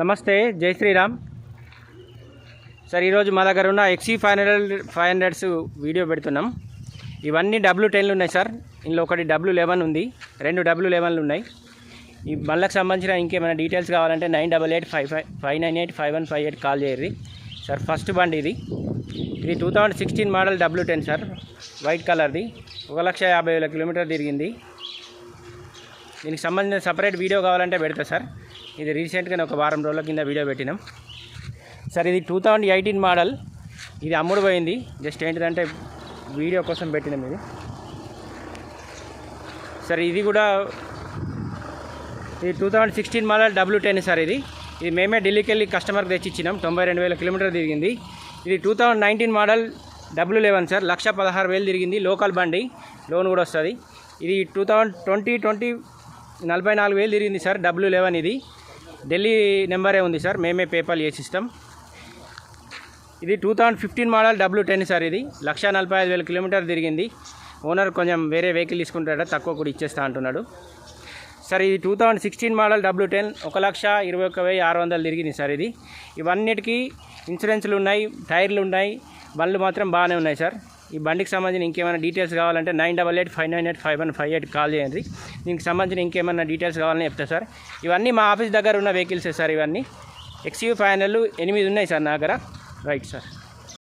నమస్తే జై శ్రీరామ్. సార్ ఈరోజు మా దగ్గర ఉన్న ఎక్సీ five hundred five hundreds video పెడుతున్నాం. ఇవన్నీ డబ్ల్యూ టెన్లు ఉన్నాయి సార్. ఇందులో ఒకటి డబ్ల్యూ లెవెన్ ఉంది. రెండు డబ్ల్యూ లెవెన్లు ఉన్నాయి. ఈ బండ్లకు సంబంధించిన ఇంకేమైనా డీటెయిల్స్ కావాలంటే nine double eight five five five nine eight five one five eight call చేయర్రి sir first బండి ఇది. ఇది two thousand sixteen model W ten sir. White కలర్ది. ఒక లక్ష యాభై వేల కిలోమీటర్ తిరిగింది. దీనికి సంబంధించిన సపరేట్ వీడియో కావాలంటే పెడతా సార్. ఇది రీసెంట్గానే ఒక వారం రోజుల కింద వీడియో పెట్టినాం. సార్ ఇది టూ థౌజండ్ ఎయిటీన్ మోడల్ ఇది అమ్ముడు పోయింది జస్ట్ ఏంటిదంటే వీడియో కోసం పెట్టినాం ఇది. సార్ ఇది కూడా ఇది two thousand sixteen model W ten sir ఇది. ఇది మేమే ఢిల్లీకి వెళ్ళి కస్టమర్కి తెచ్చి ఇచ్చినాం తొంభై రెండు వేల కిలోమీటర్ తిరిగింది. ఇది two thousand nineteen model W eleven sir. Lakh పదహారు వేలు తిరిగింది. లోకల్ బండి. లోన్ కూడా వస్తుంది. ఇది టూ థౌజండ్ ట్వంటీ ట్వంటీ నలభై నాలుగు వేలు తిరిగింది సార్ డబ్ల్యూ లెవెన్ ఇది. ఢిల్లీ నెంబరే ఉంది సార్. మేమే పేపాల్ చేసి ఇస్తాం ఇది two thousand fifteen model W ten sir ఇది. లక్ష నలభై ఐదు వేల కిలోమీటర్ తిరిగింది. ఓనర్ కొంచెం వేరే వెహికల్ తీసుకుంటాడ తక్కువ కూడా ఇచ్చేస్తా అంటున్నాడు. సార్ ఇది two thousand sixteen model W ten ఒక లక్ష ఇరవై ఒక్క వెయ్యి ఆరు వందలు తిరిగింది సార్ ఇది. ఇవన్నిటికీ ఇన్సూరెన్స్లు ఉన్నాయి టైర్లు ఉన్నాయి బండ్లు మాత్రం బాగానే ఉన్నాయి సార్. ఈ బండికి సంబంధించిన ఇంకేమైనా డీటెయిల్స్ కావాలంటే nine double eight five nine eight five one five eight call చేయండి. దీనికి సంబంధించిన ఇంకేమైనా డీటెయిల్స్ కావాలని చెప్తా సార్. ఇవన్నీ మా ఆఫీస్ దగ్గర ఉన్న వెహికల్సే సార్ ఇవన్నీ? ఎక్స్యూ ఫైనల్ ఎనిమిది ఉన్నాయి సార్ నా దగ్గర. Right sir